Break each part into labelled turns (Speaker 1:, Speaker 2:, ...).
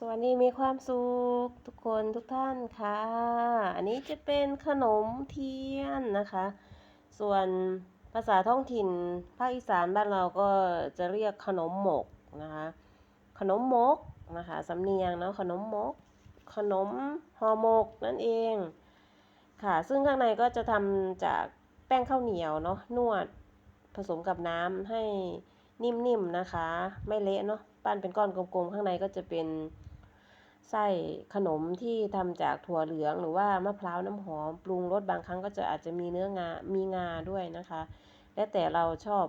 Speaker 1: สวัสดีมีความสุขทุกคนทุกท่านค่ะ อันนี้จะเป็นขนมเทียนนะคะ ส่วนภาษาท้องถิ่นภาคอีสานบ้านเราก็จะเรียกขนมหมกนะคะ ขนมมกนะคะสำเนียงเนาะขนมมก ขนมห่อหมกนั่นเองค่ะ ซึ่งข้างในก็จะทำจากแป้งข้าวเหนียวเนาะนวดผสมกับน้ำให้นิ่มๆนะคะ ไม่เละเนาะปั้นเป็นก้อนกลมๆ ข้างในก็จะเป็น ไส้ขนมที่ทำจากถั่วเหลืองหรือว่ามะพร้าวน้ำหอม ปรุงรสบางครั้งก็จะอาจจะมีเนื้องา มีงาด้วยนะคะ แล้วแต่เราชอบ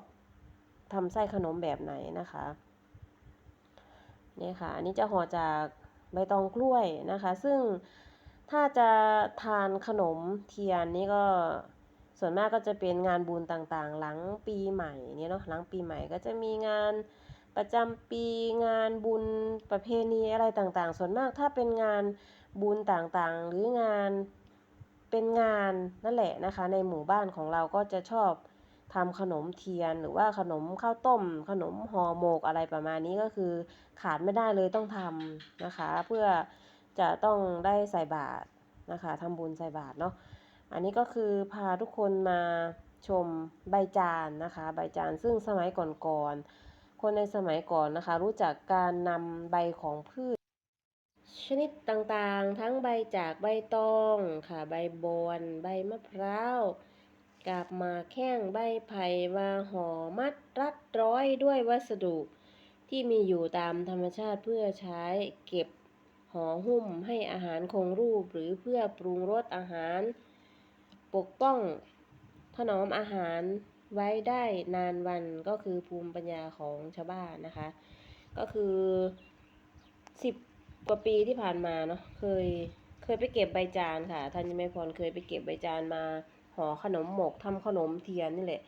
Speaker 1: ทำไส้ขนมแบบไหนนะคะนี่ค่ะ อันนี้จะห่อจากใบตองกล้วยนะคะ ซึ่งถ้าจะทานขนมเทียนนี่ก็ส่วนมากก็จะเป็นงานบุญต่างๆ หลังปีใหม่เนี่ยเนาะหลังปีใหม่ก็จะมีงานประจำปีงานบุญ ประเพณีอะไรต่างๆ ส่วนมากถ้าเป็นงานบุญต่างๆ หรืองานเป็นงานนั่นแหละนะคะ ในหมู่บ้านของเราก็จะชอบทำขนมเทียนหรือว่าขนมข้าวต้ม ขนมห่อหมกอะไรประมาณนี้ก็คือขาดไม่ได้เลยต้องทำนะคะ เพื่อจะต้องได้ใส่บาตรนะคะทำบุญใส่บาตรเนาะอันนี้ก็คือพาทุกคนมาชมใบจานนะคะ ใบจานซึ่งสมัยก่อนๆ คนในสมัยก่อนนะคะ รู้จักการนำใบของพืช ชนิดต่างๆ ทั้งใบจากใบตองค่ะ ใบบอน ใบมะพร้าวกาบมาแข้งใบไผ่มาห่อมัดรัดร้อยด้วยวัสดุที่มีอยู่ตามธรรมชาติเพื่อใช้เก็บห่อหุ้มให้อาหารคงรูปหรือเพื่อปรุงรสอาหาร ปกป้องถนอมอาหาร ไว้ได้นานวันก็คือภูมิปัญญาของชาวบ้านนะคะ ก็คือสิบกว่าปีที่ผ่านมาเนาะเคยเคยไปเก็บใบจานค่ะท่านยมพรเคยไปเก็บใบจานมาห่อขนมหมกทำขนมเทียนนี่แหละ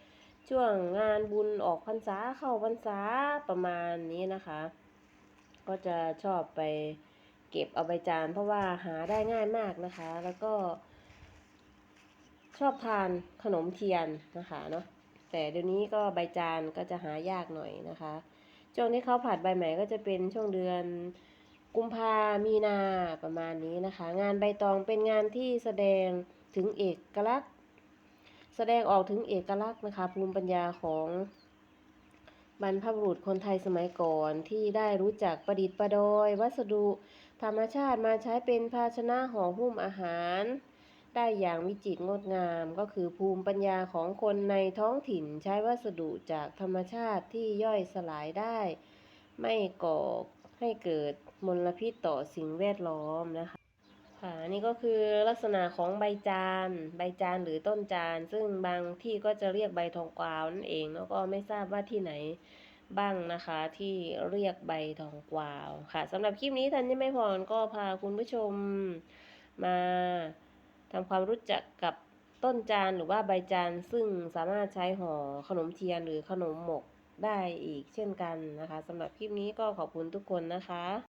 Speaker 1: ช่วงงานบุญออกพรรษาเข้าพรรษาประมาณนี้นะคะ ก็จะชอบไปเก็บเอาใบจาน เพราะว่าหาได้ง่ายมากนะคะ แล้วก็ชอบทานขนมเทียนนะคะเนาะ แต่เดี๋ยวนี้ก็ใบจานก็จะหายากหน่อยนะคะ ช่วงที่เขาผัดใบใหม่ก็จะเป็นช่วงเดือนกุมภามีนาประมาณนี้นะคะ งานใบตองเป็นงานที่แสดงถึงเอกลักษณ์ แสดงออกถึงเอกลักษณ์นะคะ ภูมิปัญญาของบรรพบุรุษคนไทยสมัยก่อนที่ได้รู้จักประดิษฐ์ประดอย วัสดุ ธรรมชาติมาใช้เป็นภาชนะห่อหุ้มอาหาร ได้อย่างวิจิตรงดงามก็คือภูมิปัญญาของคนในท้องถิ่นใช้วัสดุจากธรรมชาติที่ย่อยสลายได้ ไม่ก่อให้เกิดมลพิษต่อสิ่งแวดล้อมนะคะค่ะนนี่ก็คือลักษณะของใบจานใบจานหรือต้นจาน ซึ่งบางที่ก็จะเรียกใบทองกวาวนั่นเองแล้วก็ไม่ทราบว่าที่ไหนบ้างนะคะที่เรียกใบทองกวาวค่ะสำหรับคลิปนี้ทันยังไม่พรก็พาคุณผู้ชมมา ทำความรู้จักกับต้นจานหรือว่าใบจานซึ่งสามารถใช้ห่อขนมเทียนหรือขนมหมกได้อีกเช่นกันนะคะสำหรับคลิปนี้ก็ขอบคุณทุกคนนะคะ